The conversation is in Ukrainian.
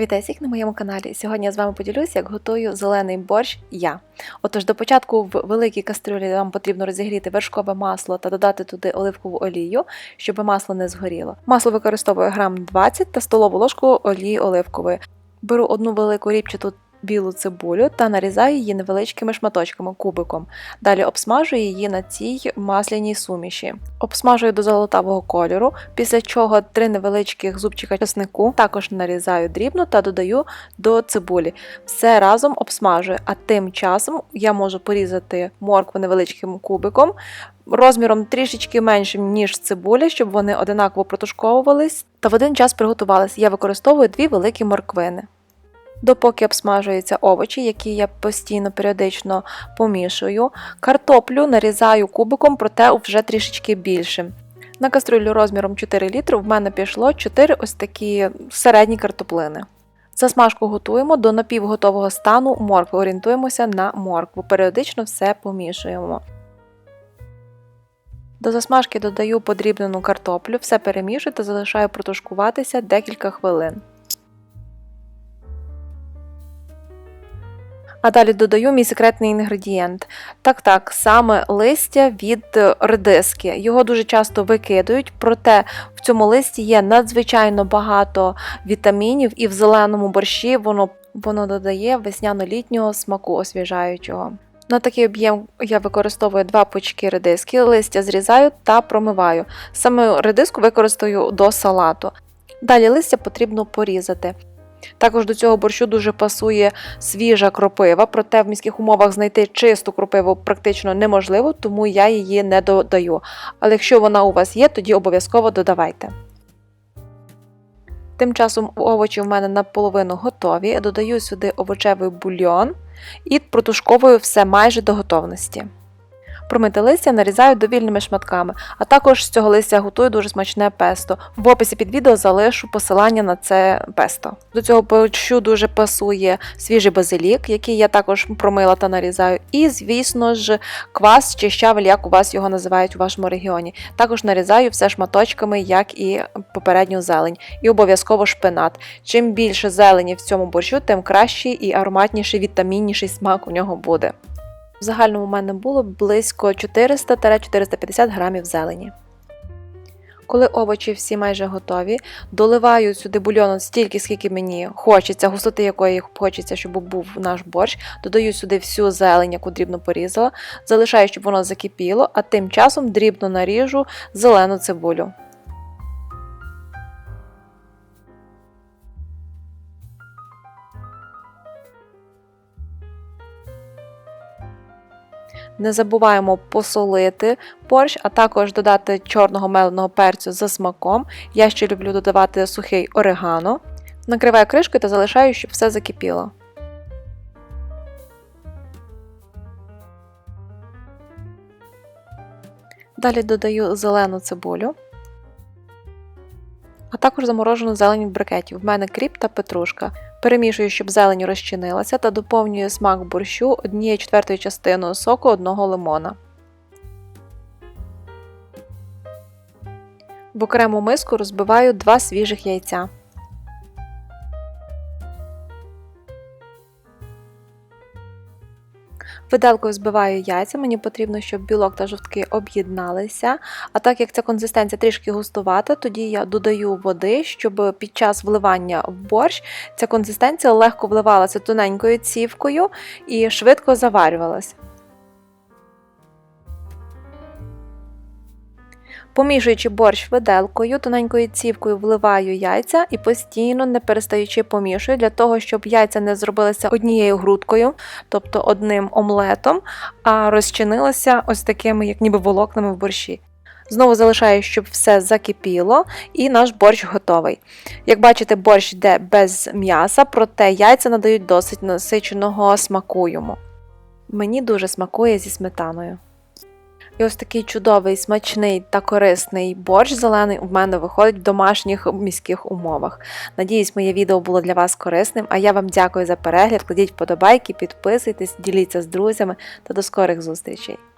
Вітаю всіх на моєму каналі. Сьогодні я з вами поділюся, як готую зелений борщ я. Отож, до початку в великій кастрюлі вам потрібно розігріти вершкове масло та додати туди оливкову олію, щоб масло не згоріло. Масло використовую грам 20 та столову ложку олії оливкової. Беру одну велику ріпчату білу цибулю та нарізаю її невеличкими шматочками кубиком. Далі обсмажую її на цій масляній суміші. Обсмажую до золотавого кольору, після чого три невеличких зубчика чеснику також нарізаю дрібно та додаю до цибулі. Все разом обсмажую, а тим часом я можу порізати моркву невеличким кубиком. Розміром трішечки меншим, ніж цибуля, щоб вони одинаково протушковувались та в один час приготувалися. Я використовую дві великі морквини. Допоки обсмажуються овочі, які я постійно періодично помішую, картоплю нарізаю кубиком, проте вже трішечки більшим. На кастрюлю розміром 4 літри в мене пішло 4 ось такі середні картоплини. Засмажку готуємо до напівготового стану моркви. Орієнтуємося на моркву. Періодично все помішуємо. До засмажки додаю подрібнену картоплю, все перемішую та залишаю протушкуватися декілька хвилин. А далі додаю мій секретний інгредієнт. Так, так, саме листя від редиски. Його дуже часто викидають, проте в цьому листі є надзвичайно багато вітамінів, і в зеленому борщі воно, воно додає весняно-літнього смаку освіжаючого. На такий об'єм я використовую два пучки редиски, листя зрізаю та промиваю. Саме редиску використаю до салату. Далі листя потрібно порізати. Також до цього борщу дуже пасує свіжа кропива, проте в міських умовах знайти чисту кропиву практично неможливо, тому я її не додаю. Але якщо вона у вас є, тоді обов'язково додавайте. Тим часом овочі в мене наполовину готові. Додаю сюди овочевий бульйон і протушковую все майже до готовності. Промите листя нарізаю довільними шматками, а також з цього листя готую дуже смачне песто. В описі під відео залишу посилання на це песто. До цього борщу дуже пасує свіжий базилік, який я також промила та нарізаю. І, звісно ж, квас чи щавель, як у вас його називають у вашому регіоні. Також нарізаю все шматочками, як і попередню зелень. І обов'язково шпинат. Чим більше зелені в цьому борщу, тим кращий і ароматніший, вітамінніший смак у нього буде. В загальному у мене було близько 400-450 грамів зелені. Коли овочі всі майже готові, доливаю сюди бульйону стільки, скільки мені хочеться, густоти якої хочеться, щоб був наш борщ. Додаю сюди всю зелень, яку дрібно порізала, залишаю, щоб воно закипіло, а тим часом дрібно наріжу зелену цибулю. Не забуваємо посолити борщ, а також додати чорного меленого перцю за смаком. Я ще люблю додавати сухий орегано. Накриваю кришкою та залишаю, щоб все закипіло. Далі додаю зелену цибулю, а також заморожену зелень в брикеті. В мене кріп та петрушка. Перемішую, щоб зелень розчинилася, та доповнюю смак борщу однією четвертою частиною соку одного лимона. В окрему миску розбиваю два свіжих яйця. Виделкою збиваю яйця, мені потрібно, щоб білок та жовтки об'єдналися. А так як ця консистенція трішки густувата, тоді я додаю води, щоб під час вливання в борщ ця консистенція легко вливалася тоненькою цівкою і швидко заварювалася. Помішуючи борщ виделкою, тоненькою цівкою вливаю яйця і постійно, не перестаючи помішую, для того, щоб яйця не зробилися однією грудкою, тобто одним омлетом, а розчинилися ось такими, як ніби волокнами в борщі. Знову залишаю, щоб все закипіло, і наш борщ готовий. Як бачите, борщ йде без м'яса, проте яйця надають досить насиченого смаку йому. Мені дуже смакує зі сметаною. І ось такий чудовий, смачний та корисний борщ зелений у мене виходить в домашніх міських умовах. Надіюсь, моє відео було для вас корисним, а я вам дякую за перегляд. Кладіть вподобайки, підписуйтесь, діліться з друзями та до скорих зустрічей!